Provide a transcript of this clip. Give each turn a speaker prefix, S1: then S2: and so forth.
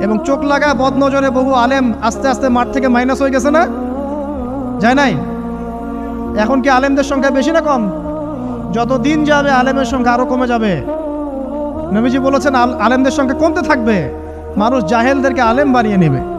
S1: এবং চোখ লাগা বদ নজরে বহু আলেম আস্তে আস্তে মাঠ থেকে মাইনাস হয়ে গেছে না? যায় নাই? এখন কি আলেমদের সংখ্যা বেশি না কম? যত দিন যাবে, আলেমের সংখ্যা আরও কমে যাবে। নবীজি বলেছেন, আল- আলেমদের সংখ্যা কমতে থাকবে। মানুষ জাহেলদেরকে আলেম বানিয়ে নেবে।